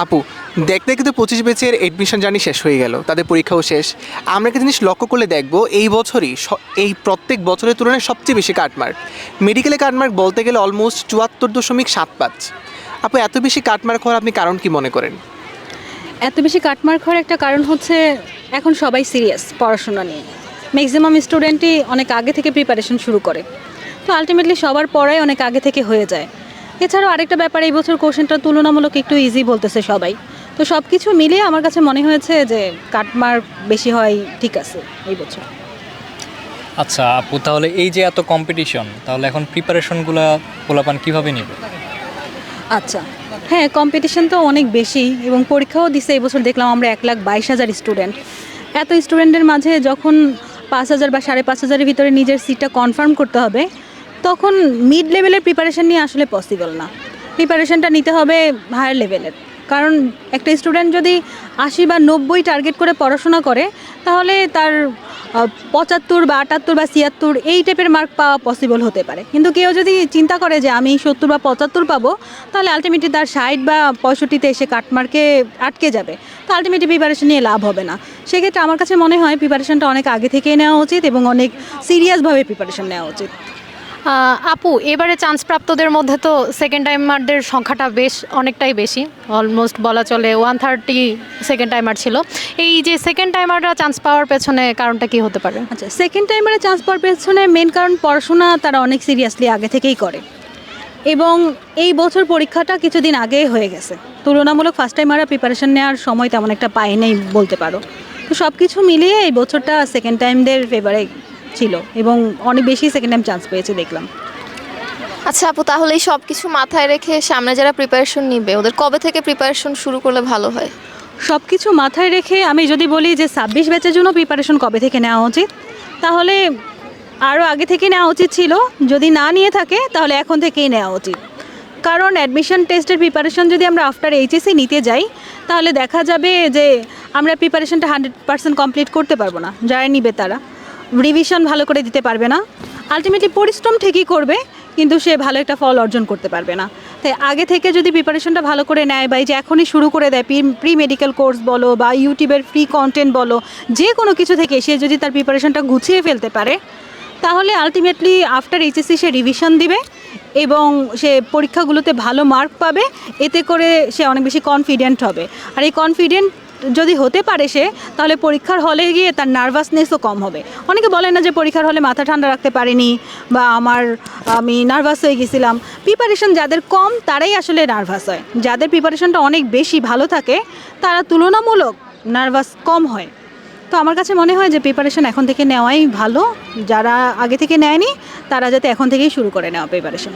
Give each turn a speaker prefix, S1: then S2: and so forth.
S1: আপু, দেখতে কিন্তু পঁচিশ বেচের এডমিশন জার্নি শেষ হয়ে গেল, তাদের পরীক্ষাও শেষ। আমরা একটা জিনিস লক্ষ্য করলে দেখব, এই বছরই এই প্রত্যেক বছরের তুলনায় সবচেয়ে বেশি কাটমার্ক মেডিকেলে কাটমার্ক বলতে গেলে অলমোস্ট চুয়াত্তর দশমিক সাত পাঁচ। আপু, এত বেশি কাটমার্ক হওয়ার আপনি কারণ কি মনে করেন?
S2: এত বেশি কাটমার্ক হওয়ার একটা কারণ হচ্ছে, এখন সবাই সিরিয়াস পড়াশোনা নিয়ে। ম্যাক্সিমাম স্টুডেন্টই অনেক আগে থেকে প্রিপারেশন শুরু করে। তো আলটিমেটলি সবার পড়াই অনেক আগে থেকে হয়ে যায়। এছাড়াও আরেকটা ব্যাপার এই বছর কোশ্চেনটা তুলনামূলক একটু ইজি বলতেছে সবাই। তো সব কিছু মিলিয়ে আমার কাছে মনে হয়েছে যে কাটমার্ক বেশি হয় ঠিক আছে এই বছর।
S3: আচ্ছা আপু তাহলে এই যে এত কম্পিটিশন তাহলে এখন প্রিপারেশনগুলো পোলাপান কীভাবে নেবে?
S2: আচ্ছা হ্যাঁ কম্পিটিশন তো অনেক বেশি এবং পরীক্ষাও দিছে এই বছর দেখলাম আমরা এক লাখ বাইশ হাজার স্টুডেন্ট এত স্টুডেন্টের মাঝে যখন পাঁচ হাজার বা সাড়ে পাঁচ হাজারের ভিতরে নিজের সিটটা কনফার্ম করতে হবে তখন মিড লেভেলের প্রিপারেশান নিয়ে আসলে পসিবল না। প্রিপারেশনটা নিতে হবে হায়ার লেভেলের কারণ একটা স্টুডেন্ট যদি আশি বা নব্বই টার্গেট করে পড়াশোনা করে, তাহলে তার পঁচাত্তর বা আটাত্তর বা ছিয়াত্তর এই টাইপের মার্ক পাওয়া পসিবল হতে পারে। কিন্তু কেউ যদি চিন্তা করে যে আমি সত্তর বা পঁচাত্তর পাবো, তাহলে আলটিমেটলি তার ষাট বা পঁয়ষট্টিতে এসে কাটমার্কে আটকে যাবে। তো আলটিমেটলি প্রিপারেশন নিয়ে লাভ হবে না। সেক্ষেত্রে আমার কাছে মনে হয় প্রিপারেশনটা অনেক আগে থেকেই নেওয়া উচিত এবং অনেক সিরিয়াসভাবে প্রিপারেশন নেওয়া উচিত।
S4: আপু, এবারে চান্স প্রাপ্তদের মধ্যে তো সেকেন্ড টাইমারদের সংখ্যাটা বেশ অনেকটাই বেশি। অলমোস্ট বলা চলে ওয়ান থার্টি সেকেন্ড টাইমার ছিল। এই যে সেকেন্ড টাইমাররা চান্স পাওয়ার পেছনে কারণটা কি হতে পারে?
S2: আচ্ছা সেকেন্ড টাইমারে চান্স পাওয়ার পেছনে মেন কারণ পড়াশোনা তারা অনেক সিরিয়াসলি আগে থেকেই করে। এবং এই বছর পরীক্ষাটা কিছুদিন আগেই হয়ে গেছে। তুলনামূলক ফার্স্ট টাইমাররা প্রিপারেশন নেওয়ার সময় তেমন একটা পায় নেই বলতে পারো। তো সব কিছু মিলিয়ে এই বছরটা সেকেন্ড টাইমদের ফেভারে ছিল এবং অনেক বেশি সেকেন্ড টাইম চান্স পেয়েছে দেখলাম।
S5: আচ্ছা আপু তাহলে এই সব কিছু মাথায় রেখে সামনে যারা প্রিপারেশন নিবে ওদের কবে থেকে প্রিপারেশন শুরু করলে ভালো হয়?
S2: সব কিছু মাথায় রেখে আমি যদি বলি যে ছাব্বিশ ব্যাচের জন্য প্রিপারেশন কবে থেকে নেওয়া উচিত তাহলে আরও আগে থেকে নেওয়া উচিত ছিল। যদি না নিয়ে থাকে তাহলে এখন থেকেই নেওয়া উচিত। কারণ অ্যাডমিশন টেস্টের প্রিপারেশন যদি আমরা আফটার এইচএসি নিতে যাই তাহলে দেখা যাবে যে আমরা প্রিপারেশনটা হান্ড্রেড পার্সেন্ট কমপ্লিট করতে পারব না যারা নিবে তারা। রিভিশন ভালো করে দিতে পারবে না। আলটিমেটলি পরিশ্রম ঠিকই করবে, কিন্তু সে ভালো একটা ফল অর্জন করতে পারবে না। তাই আগে থেকে যদি প্রিপারেশনটা ভালো করে নেয় বা এই যে এখনই শুরু করে দেয় প্রি মেডিকেল কোর্স বলো বা ইউটিউবের ফ্রি কন্টেন্ট বলো, যে কোনো কিছু থেকে সে যদি তার প্রিপারেশনটা গুছিয়ে ফেলতে পারে, তাহলে আলটিমেটলি আফটার এইচএসসি সে রিভিশন দিবে এবং সে পরীক্ষাগুলোতে ভালো মার্ক পাবে, এতে করে সে অনেক বেশি কনফিডেন্ট হবে। আর এই কনফিডেন্ট যদি হতে পারে সে, তাহলে পরীক্ষার হলে গিয়ে তার নার্ভাসনেসও কম হবে। অনেকে বলে না যে পরীক্ষার হলে মাথা ঠান্ডা রাখতে পারিনি বা আমার, আমি নার্ভাস হয়ে গেছিলাম। প্রিপারেশন যাদের কম, তারাই আসলে নার্ভাস হয়। যাদের প্রিপারেশনটা অনেক বেশি ভালো থাকে, তারা তুলনামূলক নার্ভাস কম হয়। তো আমার কাছে মনে হয় যে প্রিপারেশন এখন থেকে নেওয়াই ভালো। যারা আগে থেকে নেয়নি, তারা যাতে এখন থেকেই শুরু করে নেওয়া প্রিপারেশন